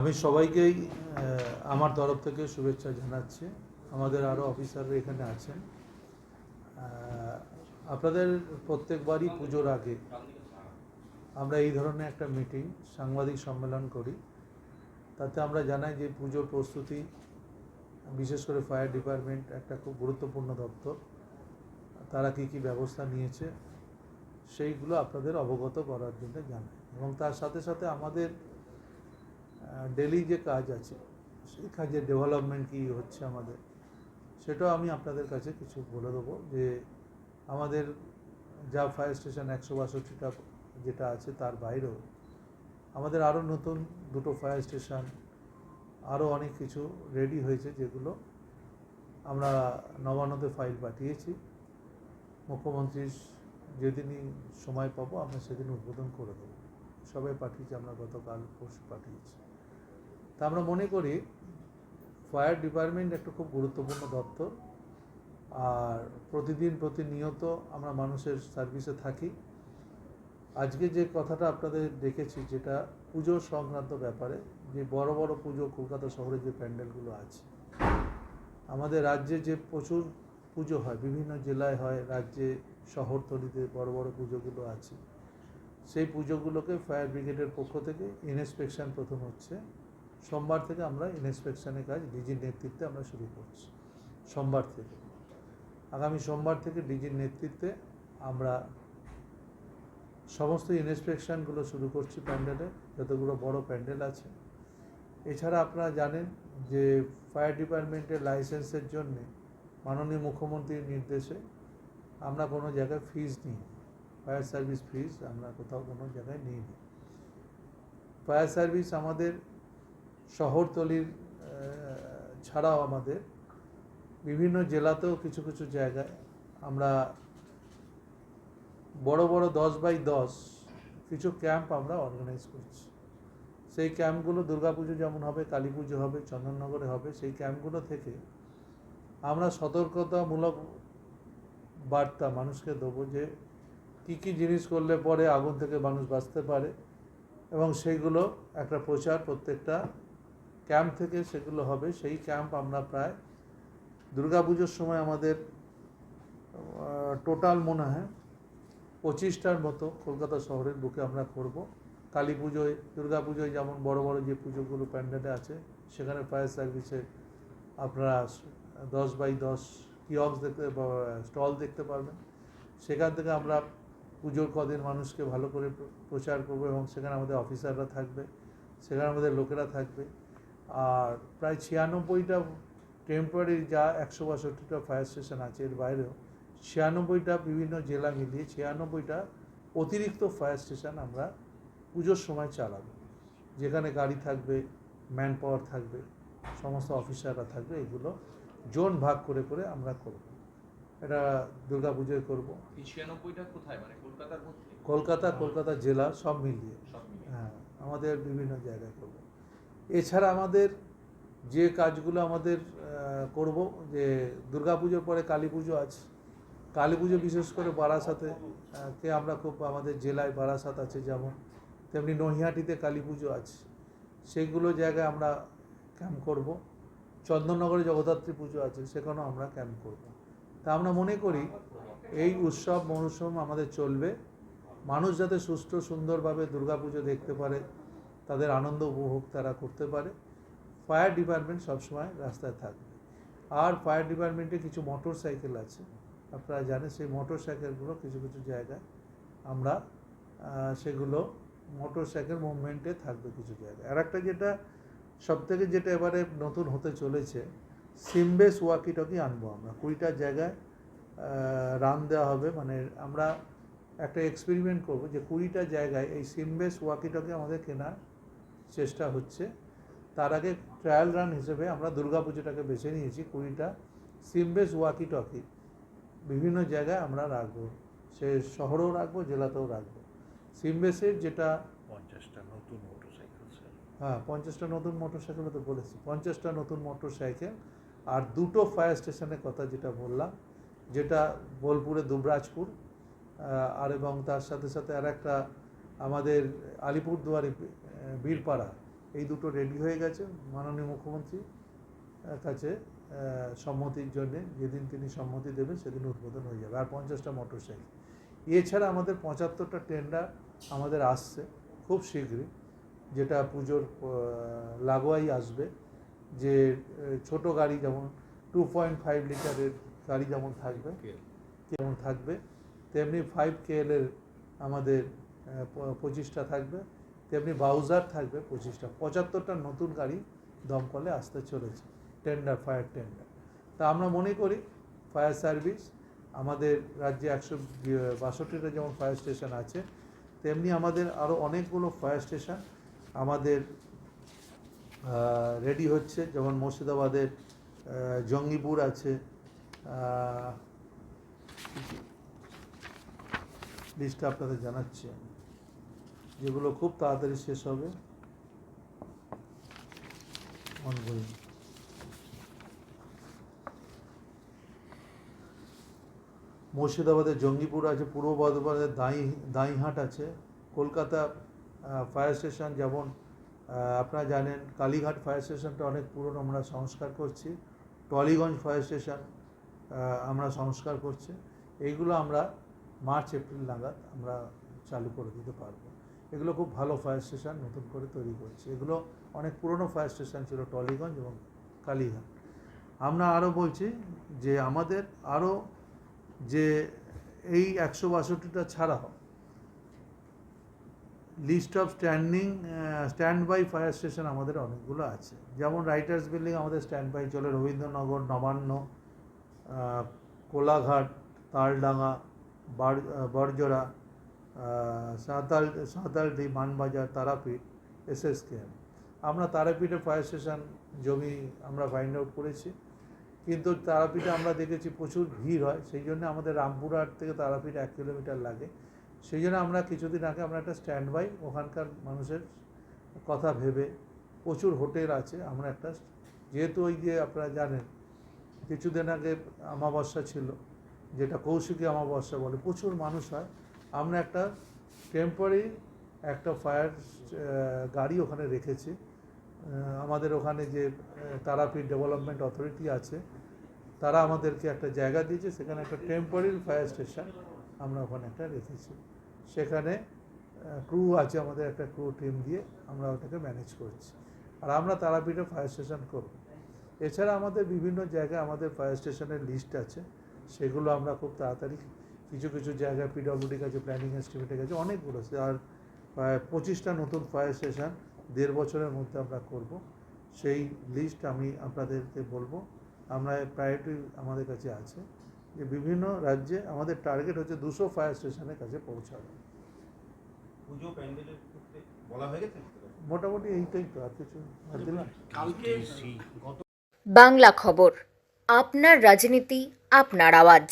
আমি সবাইকেই আমার তরফ থেকে শুভেচ্ছা জানাচ্ছি। আমাদের আরও অফিসাররা এখানে আছেন। আপনাদের প্রত্যেকবারই পুজোর আগে আমরা এই ধরনের একটা মিটিং, সাংবাদিক সম্মেলন করি। তাতে আমরা জানাই যে পুজোর প্রস্তুতি, বিশেষ করে ফায়ার ডিপার্টমেন্ট একটা খুব গুরুত্বপূর্ণ দপ্তর। তারা কী কী ব্যবস্থা নিয়েছে, সেইগুলো আপনাদের অবগত করার জন্য জানাই। এবং তার সাথে সাথে আমাদের ডেলি যে কাজ আছে, সেই কাজের ডেভেলপমেন্ট কী হচ্ছে আমাদের, সেটাও আমি আপনাদের কাছে কিছু বলে দেবো যে আমাদের যা ফায়ার স্টেশন একশো বাষট্টিটা যেটা আছে তার বাইরেও আমাদের আরও নতুন দুটো ফায়ার স্টেশন আরও অনেক কিছু রেডি হয়েছে যেগুলো আমরা নবান্নতে ফাইল পাঠিয়েছি। মুখ্যমন্ত্রীর যেদিনই সময় পাবো আমরা সেদিন উদ্বোধন করে দেবো। সবাই পাঠিয়েছি, আমরা গতকাল পরশু পাঠিয়েছি। তা আমরা মনে করি ফায়ার ডিপার্টমেন্ট একটা খুব গুরুত্বপূর্ণ দপ্তর, আর প্রতিদিন প্রতিনিয়ত আমরা মানুষের সার্ভিসে থাকি। আজকে যে কথাটা আপনাদের দেখেছি যেটা পুজো সংক্রান্ত ব্যাপারে, যে বড় বড় পুজো কলকাতা শহরে যে প্যান্ডেলগুলো আছে, আমাদের রাজ্যে যে প্রচুর পুজো হয়, বিভিন্ন জেলায় হয়, রাজ্যে শহরতলিতে বড় বড় পুজোগুলো আছে। সেই পুজোগুলোকে ফায়ার ব্রিগেডের পক্ষ থেকে ইনস্পেকশন প্রথম হচ্ছে। সোমবার থেকে আমরা ইনস্পেকশনের কাজ, ডিজির নেতৃত্বে আমরা শুরু করছি, সোমবার থেকে। আগামী সোমবার থেকে ডিজির নেতৃত্বে আমরা সমস্ত ইনস্পেকশনগুলো শুরু করছি প্যান্ডেলে, যতগুলো বড় প্যান্ডেল আছে। এছাড়া আপনারা জানেন যে ফায়ার ডিপার্টমেন্টের লাইসেন্সের জন্যে মাননীয় মুখ্যমন্ত্রীর নির্দেশে আমরা কোনো জায়গায় ফিজ নিই। ফায়ার সার্ভিস ফিজ আমরা কোথাও কোনো জায়গায় নিই। ফায়ার সার্ভিস আমাদের শহরতলির ছাড়াও আমাদের বিভিন্ন জেলাতেও কিছু কিছু জায়গায় আমরা বড় বড় দশ বাই দশ কিছু ক্যাম্প আমরা অর্গানাইজ করছি। সেই ক্যাম্পগুলো দুর্গাপুজো যেমন হবে কালী পুজো হবে, চন্দননগরে হবে, সেই ক্যাম্পগুলো থেকে আমরা সতর্কতামূলক বার্তা মানুষকে দেবো যে কী কী জিনিস করলে পরে আগুন থেকে মানুষ বাঁচতে পারে এবং সেইগুলো একটা প্রচার প্রত্যেকটা ক্যাম্প থেকে সেগুলো হবে, সেই ক্যাম্প আমরা প্রায় দুর্গাপুজোর সময় আমাদের টোটাল মনে হয় পঁচিশটার মতো কলকাতা শহরের বুকে আমরা করব। কালী পুজোয়, দুর্গা পুজোয় যেমন বড় বড় যে পুজোগুলো প্যান্ডেলে আছে, সেখানে ফায়ার সার্ভিসে আপনারা দশ বাই দশ কিয়ক্স দেখতে স্টল দেখতে পারবেন। সেখান থেকে আমরা পুজোর কদিন মানুষকে ভালো করে প্রচার করব এবং সেখানে আমাদের অফিসাররা থাকবে, সেখানে আমাদের লোকেরা থাকবে। আর প্রায় ছিয়ানব্বইটা টেম্পোরারি যা একশো বাষট্টিটা ফায়ার স্টেশন আছে এর বাইরেও ছিয়ানব্বইটা বিভিন্ন জেলা মিলিয়ে ছিয়ানব্বইটা অতিরিক্ত ফায়ার স্টেশন আমরা পুজোর সময় চালাবো। যেখানে গাড়ি থাকবে ম্যান পাওয়ার থাকবে সমস্ত অফিসাররা থাকবে এগুলো জোন ভাগ করে করে আমরা করব। এটা দুর্গা পুজোয় করব। ছিয়ানব্বইটা কোথায়? মানে কলকাতার কলকাতা কলকাতা জেলা সব মিলিয়ে। হ্যাঁ আমাদের বিভিন্ন জায়গায় করব। এছাড়া আমাদের যে কাজগুলো আমাদের করব, যে দুর্গাপুজোর পরে কালী পুজো আছে কালী পুজো বিশেষ করে বারাসাতে কে আমরা খুব আমাদের জেলায় বারাসাত আছে যেমন, তেমনি নৈহাটিতে কালী পুজো আছে সেইগুলো জায়গায় আমরা ক্যাম্প করব। চন্দননগরে জগদ্ধাত্রী পুজো আছে, সেখানেও আমরা ক্যাম্প করব। তা আমরা মনে করি, এই উৎসব মৌসুম আমাদের চলবে। মানুষ যাতে সুষ্ঠু সুন্দরভাবে দুর্গাপুজো দেখতে পারে তাদের আনন্দ উপভোগ তারা করতে পারে। ফায়ার ডিপার্টমেন্ট সবসময় রাস্তায় থাকবে। আর ফায়ার ডিপার্টমেন্টে কিছু মোটর সাইকেল আছে। আপনারা জানেন সেই মোটর সাইকেলগুলো কিছু কিছু জায়গায় আমরা সেগুলো মোটর সাইকেল মুভমেন্টে থাকবে কিছু জায়গায়। আর একটা যেটা সব থেকে যেটা এবারে নতুন হতে চলেছে, সিমবেস ওয়াকি টকি আনব আমরা। কুড়িটা জায়গায় রান দেওয়া হবে। মানে আমরা একটা এক্সপেরিমেন্ট করব যে কুড়িটা জায়গায় এই সিমবেস ওয়াকি টকি আমাদের কেনার চেষ্টা হচ্ছে। তার আগে ট্রায়াল রান হিসেবে আমরা দুর্গা পুজোটাকে বেছে নিয়েছি কুড়িটা। সিমবেস ওয়াকি টকি বিভিন্ন জায়গায় আমরা রাখব। সে শহরেও রাখব জেলাতেও রাখব। সিমবেসের যেটা পঞ্চাশটা নতুন মোটরসাইকেল হ্যাঁ পঞ্চাশটা নতুন মোটর সাইকেলও তো বলেছি। পঞ্চাশটা নতুন মোটরসাইকেল আর দুটো ফায়ার স্টেশনের কথা যেটা বললাম যেটা বোলপুরে দুবরাজপুর আর এবং তার সাথে সাথে আর একটা আমাদের আলিপুরদুয়ারে বীরপাড়া এই দুটো রেডি হয়ে গেছে মাননীয় মুখ্যমন্ত্রী কাছে সম্মতির জন্য। যেদিন তিনি সম্মতি দেবেন সেদিন উদ্বোধন হয়ে যাবে আর পঞ্চাশটা মোটর সাইকেল এছাড়া আমাদের পঁচাত্তরটা টেন্ডার আমাদের আসছে খুব শীঘ্রই যেটা পুজোর লাগোয়াই আসবে। যে ছোট গাড়ি যেমন টু পয়েন্ট ফাইভ লিটারের গাড়ি যেমন থাকবে যেমন থাকবে। তেমনি ফাইভ কেএলের আমাদের পঁচিশটা থাকবে। তেমনি বাউজার থাকবে পঁচিশটা। পঁচাত্তরটা নতুন গাড়ি দমকলে আসতে চলেছে। টেন্ডার ফায়ার টেন্ডার তা আমরা মনে করি ফায়ার সার্ভিস আমাদের রাজ্যে একশো বাষট্টিটা যেমন ফায়ার স্টেশন আছে, তেমনি আমাদের আরও অনেকগুলো ফায়ার স্টেশন আমাদের রেডি হচ্ছে। যেমন মুর্শিদাবাদের জঙ্গিপুর আছে লিস্টটা আপনাদের জানাচ্ছি আমি। যেগুলো খুব তাড়াতাড়ি শেষ হবে। মুর্শিদাবাদের জঙ্গিপুর আছে, পূর্ব বর্ধমানের দাঁই, দাঁইহাট আছে, কলকাতা ফায়ার স্টেশন যেমন আপনারা জানেন, কালীঘাট ফায়ার স্টেশনটা অনেক পুরনো, আমরা সংস্কার করছি। টলিগঞ্জ ফায়ার স্টেশন আমরা সংস্কার করছি। এইগুলো আমরা মার্চ, এপ্রিল নাগাদ আমরা চালু করে দিতে পারব। এগুলো খুব ভালো ফায়ার স্টেশন নতুন করে তৈরি করছি। এগুলো অনেক পুরনো ফায়ার স্টেশন ছিল টলিগঞ্জ এবং কালীঘাট। আমরা আরও বলছি যে আমাদের আরও যে এই একশো বাষট্টিটা ছাড়াও list of standing stand by fire station আমাদের অনেকগুলো আছে। যেমন রাইটার্স বিল্ডিং আমাদের স্ট্যান্ড বাই চলে রবীন্দ্রনগর নবান্ন কোলাঘাট তালডাঙ্গা বার আহ, সাঁতাল সাঁতালডি মানবাজার, তারাপীঠ, এসএসকেএম। আমরা তারাপীঠে ফায়ার স্টেশন জমি আমরা ফাইন্ড আউট করেছি। কিন্তু তারাপীঠে আমরা দেখেছি প্রচুর ভিড় হয়, সেই জন্য আমাদের রামপুরহাট থেকে তারাপীঠ এক কিলোমিটার লাগে। সেই জন্য আমরা কিছুদিন আগে আমরা একটা স্ট্যান্ড বাই ওখানকার মানুষের কথা ভেবে প্রচুর হোটেল আছে, আমরা একটা, যেহেতু ওই যে আপনারা জানেন, কিছুদিন আগে অমাবস্যা ছিল, যেটা কৌশিকী অমাবস্যা বলে, প্রচুর মানুষ হয়। আমরা একটা টেম্পোরারি একটা ফায়ার গাড়ি ওখানে রেখেছি। আমাদের ওখানে যে তারাপীঠ ডেভেলপমেন্ট অথরিটি আছে, তারা আমাদেরকে একটা জায়গা দিয়েছে, সেখানে একটা টেম্পোরারি ফায়ার স্টেশন আমরা ওখানে একটা রেখেছি। সেখানে ক্রু আছে আমাদের, একটা ক্রু টিম দিয়ে আমরা ওটাকে ম্যানেজ করছি। আর আমরা তারাপীঠে ফায়ার স্টেশন করব। এছাড়া আমাদের বিভিন্ন জায়গায় আমাদের ফায়ার স্টেশনের লিস্ট আছে, সেগুলো আমরা খুব তাড়াতাড়ি কিছু কিছু জায়গায় পিডব্লিউডির কাছে প্ল্যানিং এস্টিমেটের কাছে অনেকগুলো আছে। আর প্রায় পঁচিশটা নতুন ফায়ার স্টেশন দেড় বছরের মধ্যে আমরা করব। সেই লিস্ট আমি আপনাদেরকে বলব। আমরা প্রায়োরিটি আমাদের কাছে আছে যে বিভিন্ন রাজ্যে আমাদের টার্গেট হচ্ছে দুশো ফায়ার স্টেশনের কাছে পৌঁছানো। পুজো প্যান্ডেলের বলা হয়ে গেছে মোটামুটি এইটাই তো আর কিছু বাংলা খবর আপনার রাজনীতি আপনার আওয়াজ।